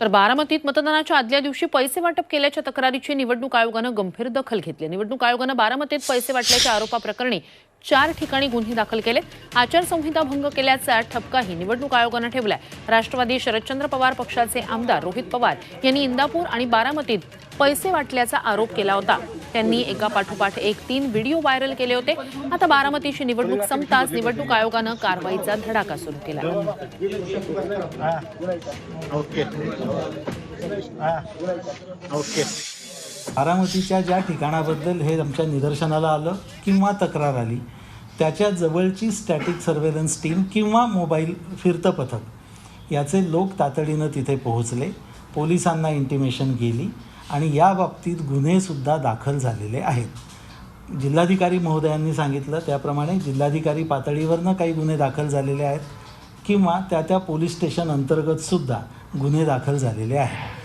तर बारामतीत मतदानाच्या आदल्या दिवशी पैसे वाटप केल्याच्या तक्रारीची निवडणूक आयोगानं गंभीर दखल घेतली. निवडणूक आयोगानं बारामतीत पैसे वाटल्याच्या आरोपाप्रकरणी चार ठिकाणी गुन्हे दाखल केले आचारसंहिता भंग केल्याचा ठपकाही निवडणूक आयोगानं ठेवलाय. राष्ट्रवादी शरदचंद्र पवार पक्षाचे आमदार रोहित पवार यांनी इंदापूर आणि बारामतीत पैसे वाटल्याचा आरोप केला होता. त्यांनी एका पाठोपाठ एक तीन व्हिडिओ व्हायरल केले होते. आता बारामतीची निवडणूक संपताच निवडणूक आयोगानं कारवाईचा धडाका सुरू केला. ओके. हां. ओके. बारामतीच्या ज्या ठिकाणाबद्दल हे आमच्या निदर्शनाला आलं किंवा तक्रार आली त्याच्या जवळची स्टॅटिक सर्वेलन्स टीम किंवा मोबाईल फिरतं पथक याचे लोक तातडीनं तिथे पोहोचले. पोलिसांना इंटिमेशन गेली. आणि या बाबतीत गुन्हेसुद्धा दाखल झालेले आहेत. जिल्हाधिकारी महोदयांनी सांगितलं त्याप्रमाणे जिल्हाधिकारी पातळीवरनं काही गुन्हे दाखल झालेले आहेत किंवा त्या त्या पोलीस स्टेशन अंतर्गतसुद्धा गुन्हे दाखल झालेले आहेत.